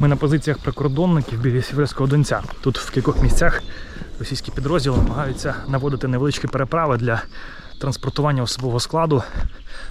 Ми на позиціях прикордонників біля Сіверського Донця. Тут в кількох місцях російські підрозділи намагаються наводити невеличкі переправи для транспортування особового складу,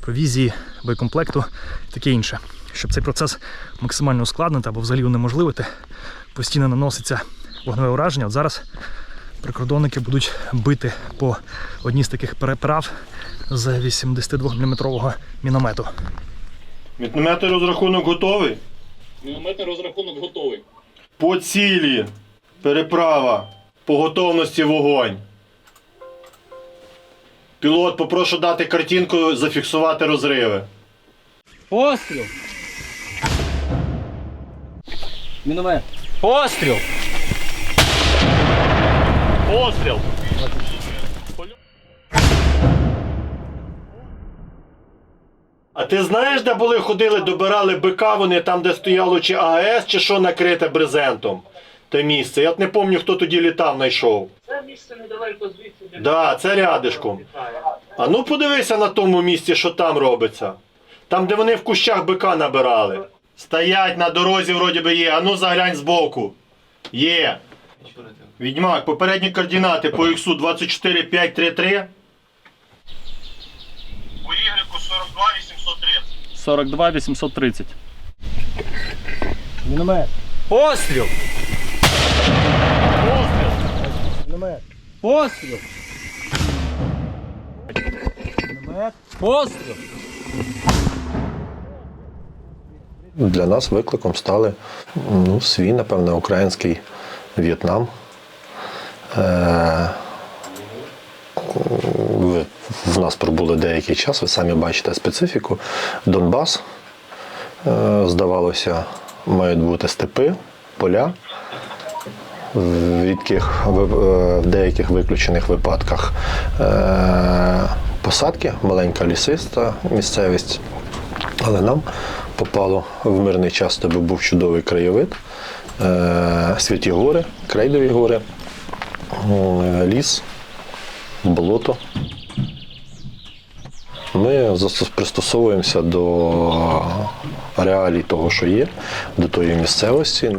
провізії, боєкомплекту і таке інше. Щоб цей процес максимально ускладнити або взагалі унеможливити, постійно наноситься вогневе ураження. От зараз прикордонники будуть бити по одній з таких переправ з 82-мм міномету. Мінометний розрахунок готовий. Мінометний розрахунок готовий. По цілі. Переправа. По готовності вогонь. Пілот, попрошу дати картинку, зафіксувати розриви. Постріл! Міномет. Постріл! Постріл! А ти знаєш, де були ходили, добирали бика вони там, де стояло чи АГС, чи що накрите брезентом? Те місце. Я от не пам'ятаю, хто тоді літав, знайшов. Це місце недалеко звідси. де Да, це рядишком. А ну подивися на тому місці, що там робиться. Там, де вони в кущах бика набирали. Стоять на дорозі, вроді би є. А ну заглянь збоку. Є. Відьмак, попередні координати по іксу 24533. По Y 42 830. 42 830. Міномет. Постріл! Постріл. Міномет. Постріл! Міномет. Постріл! Для нас викликом стали ну, свій, напевне, український В'єтнам. Е, в нас пробули деякий час, ви самі бачите специфіку. Донбас, е, здавалося, мають бути степи, поля. В рідких, в, е, деяких виключених випадках е, посадки, маленька лісиста місцевість. Але нам попало в мирний час, тебе був чудовий краєвид, святі гори, крейдові гори, ліс, болото. Ми пристосовуємося до реалій того, що є, до тої місцевості.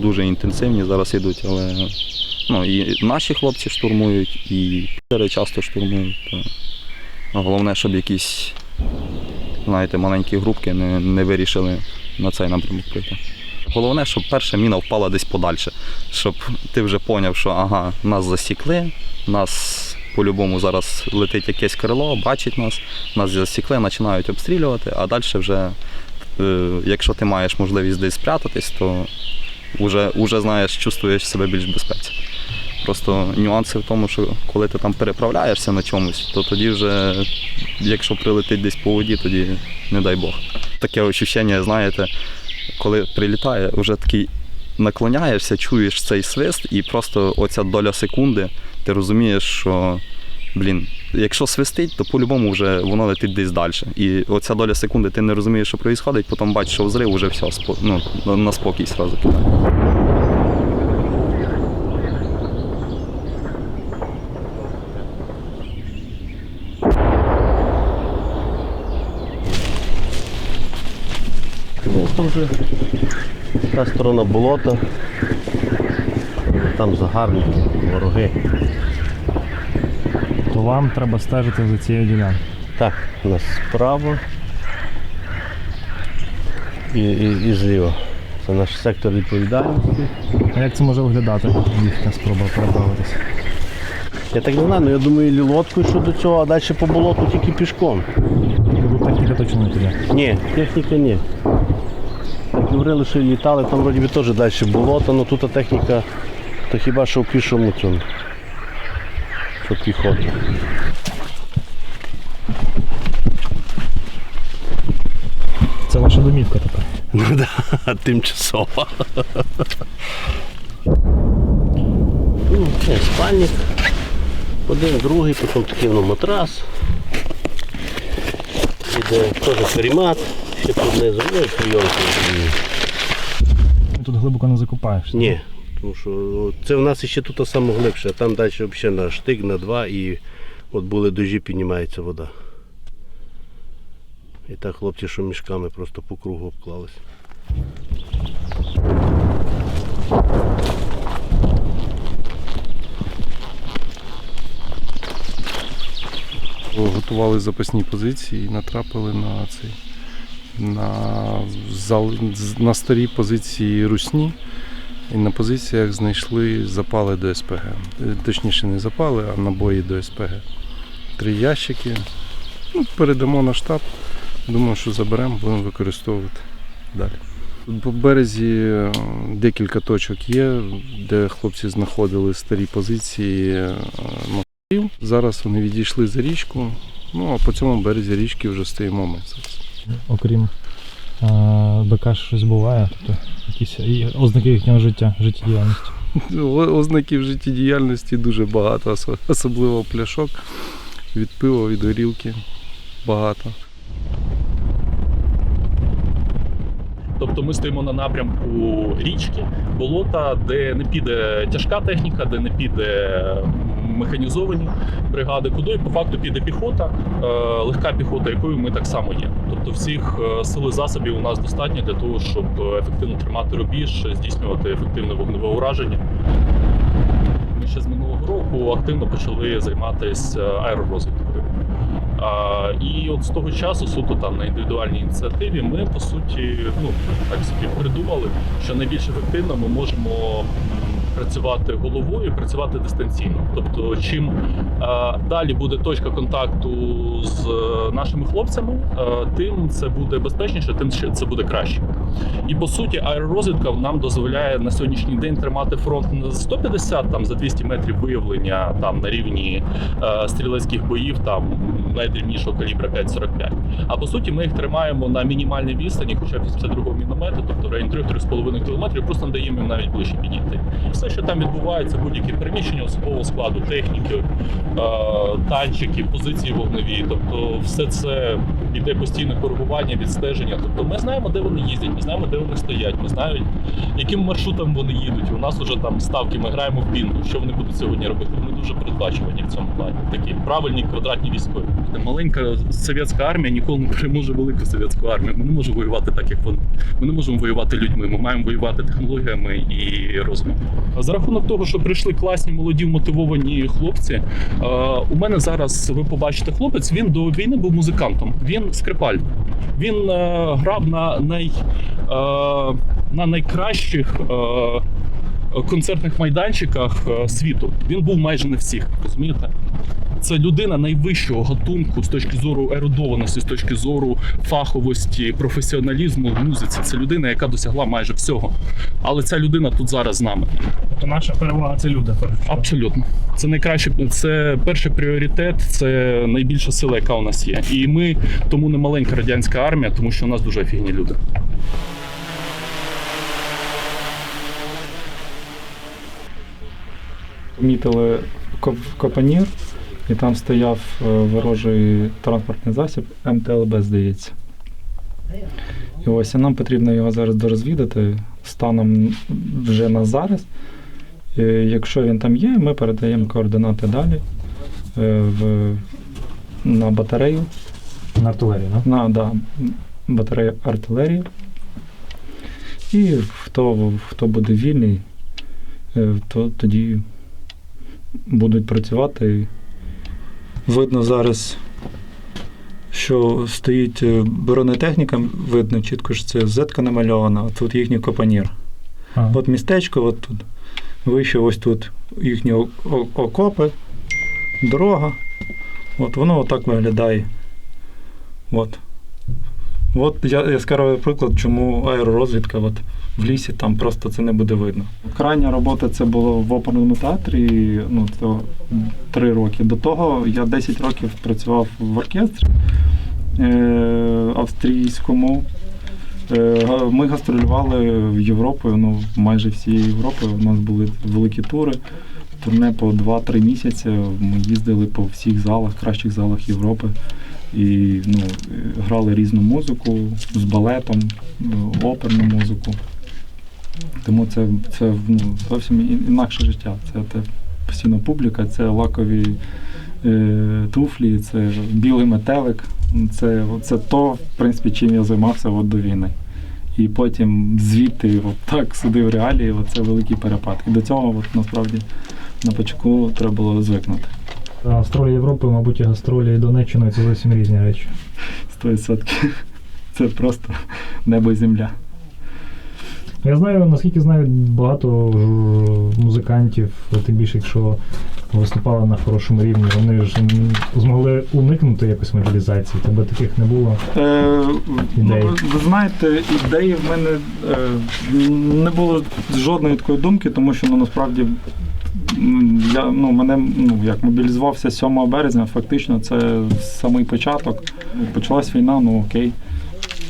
Дуже інтенсивні зараз йдуть, але ну, і наші хлопці штурмують, і пітери часто штурмують. То головне, щоб якісь знаєте, маленькі групки не, не вирішили на цей напрямок прийти. Головне, щоб перша міна впала десь подальше, щоб ти вже зрозумів, що ага, нас засікли, нас по-любому зараз летить якесь крило, бачить нас, нас засікли, починають обстрілювати, а далі вже, е, якщо ти маєш можливість десь спрятатись, то вже, вже знаєш, чувствуєш себе більш безпеці. Просто нюанси в тому, що коли ти там переправляєшся на чомусь, то тоді вже, якщо прилетить десь по воді, тоді не дай Бог. Таке відчуття, знаєте, коли прилітає, вже такий наклоняєшся, чуєш цей свист, і просто оця доля секунди, ти розумієш, що блін, якщо свистить, то по-любому вже воно летить десь далі. І оця доля секунди ти не розумієш, що відбувається, потім бачиш, що взрив, вже все, ну, на- спокій одразу кидає. Вже та сторона болота, там загарбники, вороги. То вам треба стежити за цією ділянкою. Так, у нас справа і, і, і зліва. Це наш сектор відповідальності. А як це може виглядати? Їхня спроба переправитися. Я так не знаю, але я думаю, лі лодкою щодо цього, а далі по болоту тільки пішком. Техніка точно не піде. Ні, техніка ні. Так говорили, що літали, там вроді теж далі болото, але тут техніка, то хіба що в пішому цьому. Що піхота. Це ваша домівка така. Ну да, тимчасово. Ну, це спальник. Один, другий, потім такий воно матрас. Іде теж карімат, ще тут знизу, ну і прийомки. Тут глибоко не закопаєшся. Ні, тому що це в нас ще тут саме глибше, а там далі взагалі на штик, на два і от були дожі, піднімається вода. І так хлопці, що мішками просто по кругу обклались. готували запасні позиції і натрапили на цей на, на старі позиції русні. І на позиціях знайшли запали до СПГ. Е, Точніше, не запали, а набої до СПГ. Три ящики. Ну, передамо на штаб. Думаю, що заберемо, будемо використовувати далі. По березі е, декілька точок є, де хлопці знаходили старі позиції е. Зараз вони відійшли за річку. Ну а по цьому березі річки вже стоїмо ми. Окрім БК щось буває, тобто якісь ознаки їхнього життя, життєдіяльності. Ознаків життєдіяльності дуже багато, особливо пляшок від пива, від горілки багато. Тобто ми стоїмо на напрямку річки, болота, де не піде тяжка техніка, де не піде механізовані бригади, куди по факту піде піхота, е, легка піхота, якою ми так само є. Тобто всіх е, сил і засобів у нас достатньо для того, щоб е, ефективно тримати рубіж, здійснювати ефективне вогневе ураження. Ми ще з минулого року активно почали займатися аеророзвідкою. А, і от з того часу, суто там на індивідуальній ініціативі, ми по суті, ну так собі придумали, що найбільш ефективно ми можемо працювати головою, працювати дистанційно. Тобто, чим е, далі буде точка контакту з е, нашими хлопцями, е, тим це буде безпечніше, тим це буде краще. І по суті, аеророзвідка нам дозволяє на сьогоднішній день тримати фронт не за 150, там за 200 метрів виявлення там на рівні стрілецьких боїв, там найдрібнішого калібра 5,45. А по суті, ми їх тримаємо на мінімальній відстані, хоча б 82-го міномету, тобто в районі 3-3,5 кілометрів, просто не даємо їм навіть ближче підійти. І що там відбувається, будь-які переміщення особового складу, техніки, е, танчики, позиції вогневі, тобто все це іде постійне коригування, відстеження. Тобто ми знаємо, де вони їздять, ми знаємо, де вони стоять, ми знаємо, яким маршрутом вони їдуть. У нас вже там ставки, ми граємо в бінгу. Що вони будуть сьогодні робити? Ми дуже передбачувані в цьому плані. Такі правильні квадратні військові. Маленька совєтська армія ніколи не переможе велику совєтську армію. Ми не можемо воювати так, як вони. Ми не можемо воювати людьми. Ми маємо воювати технологіями і розумом. За рахунок того, що прийшли класні, молоді, мотивовані хлопці. е, У мене зараз ви побачите хлопець. Він до війни був музикантом. Він скрипаль. Він е, грав на най е, на найкращих. Концертних майданчиках світу він був майже на всіх, розумієте? Це людина найвищого гатунку з точки зору ерудованості, з точки зору фаховості, професіоналізму в музиці. Це людина, яка досягла майже всього. Але ця людина тут зараз з нами. Тобто наша перевага це люди. Абсолютно, це найкраще. Це перший пріоритет, це найбільша сила, яка у нас є. І ми тому не маленька радянська армія, тому що у нас дуже офігні люди. помітили коп- копанір, і там стояв е, ворожий транспортний засіб МТЛБ, здається. І ось і нам потрібно його зараз дорозвідати станом вже на зараз. І якщо він там є, ми передаємо координати далі е, в, на батарею, На артилерію, да? на да, батарею артилерії. І хто, хто буде вільний, е, то тоді будуть працювати. Видно зараз, що стоїть е, бронетехніка, видно чітко, що це зетка намальована, а тут їхній копанір. А. От містечко, от тут. Вище ось тут їхні окопи, дорога. От воно отак виглядає. От. От я, яскравий приклад, чому аеророзвідка от в лісі там просто це не буде видно. Крайня робота це було в оперному театрі, ну це три роки. До того я 10 років працював в оркестрі е, австрійському. Е, Ми гастролювали в Європу, ну, майже всі Європи. У нас були великі тури. Турне по 2-3 місяці. Ми їздили по всіх залах, кращих залах Європи. І ну, грали різну музику з балетом, е, оперну музику. Тому це, це ну, зовсім інакше життя. Це, це постійно публіка, це лакові е, туфлі, це білий метелик. Це, це то, в принципі, чим я займався от до війни. І потім звідти от так сюди в реалії, от це великий перепад. І до цього от, насправді на початку треба було звикнути. Гастролі Європи, мабуть, і гастролі Донеччиною це зовсім різні речі. 100%. Це просто небо і земля. Я знаю, наскільки знаю, багато музикантів, тим більше, якщо виступали на хорошому рівні, вони ж змогли уникнути якось мобілізації. Тебе таких не було. Е, ну, ви, ви знаєте, ідеї в мене е, не було жодної такої думки, тому що ну, насправді я, ну, мене ну, як мобілізувався 7 березня, фактично це самий початок. Почалась війна, ну окей,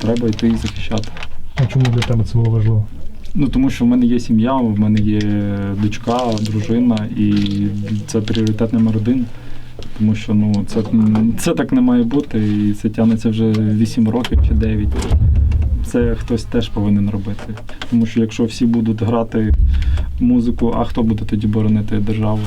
треба йти і захищати. А чому для тебе це було важливо? Ну тому що в мене є сім'я, в мене є дочка, дружина, і це пріоритет номер один. Тому що ну це, це так не має бути, і це тягнеться вже 8 років чи 9. Це хтось теж повинен робити. Тому що якщо всі будуть грати музику, а хто буде тоді боронити державу?